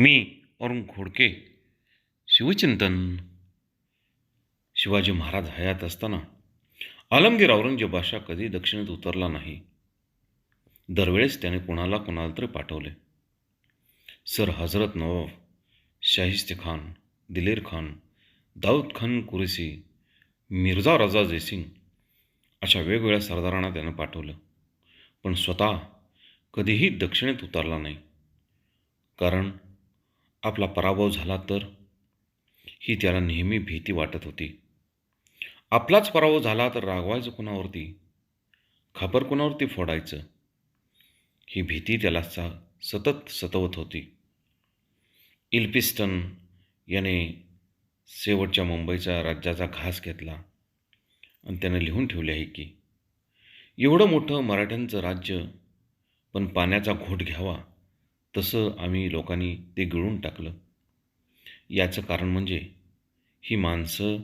मी अरुण खोडके शिवचिंतन. शिवाजी महाराज हयात असताना आलमगीर औरंगजेबाशा कधी दक्षिणेत उतरला नाही. दरवेळेस त्याने कुणाला कुणाला तरी पाठवले. सर हजरत नवाब शाहिस्ते खान दिलेर खान दाऊद खान कुरेसी मिर्झा रजा जयसिंग अशा वेगवेगळ्या सरदारांना त्यानं पाठवलं. पण स्वतः कधीही दक्षिणेत उतरला नाही. कारण आपला पराभव झाला तर? ही त्याला नेहमी भीती वाटत होती. आपलाच पराभव झाला तर रागवायचं कुणावरती? खापर कुणावरती फोडायचं? ही भीती त्याला सा सतत सतवत होती. इल्पिस्टन याने शेवटच्या मुंबईच्या राज्याचा घास घेतला. आणि त्यानं लिहून ठेवले आहे की एवढं मोठं मराठ्यांचं राज्य पण पाण्याचा घोट घ्यावा. तसं आम्ही लोकांनी ते गिळून टाकलं. याचं कारण म्हणजे ही माणसं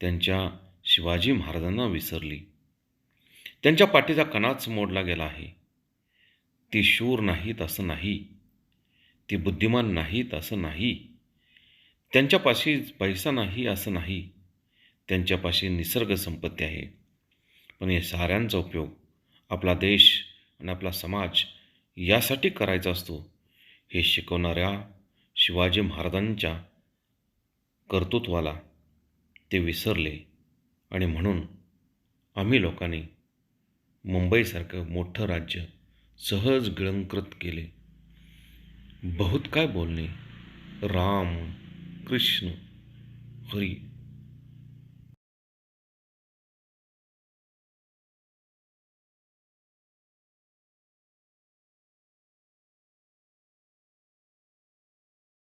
त्यांच्या शिवाजी महाराजांना विसरली. त्यांच्या पाठीचा कणाच मोडला गेला आहे. ती शूर नाहीत असं नाही. ती बुद्धिमान नाहीत असं नाही. त्यांच्यापाशी पैसा नाही असं नाही. त्यांच्यापाशी निसर्ग संपत्ती आहे. पण या साऱ्यांचा उपयोग आपला देश आणि आपला समाज यासाठी करायचा असतो. हे शिकवणाऱ्या शिवाजी महाराजांच्या कर्तृत्वाला ते विसरले आणि म्हणून आम्ही लोकांनी मुंबईसारखं मोठं राज्य सहज गिळंकृत केले. बहुत काय बोलणे? राम कृष्ण हरी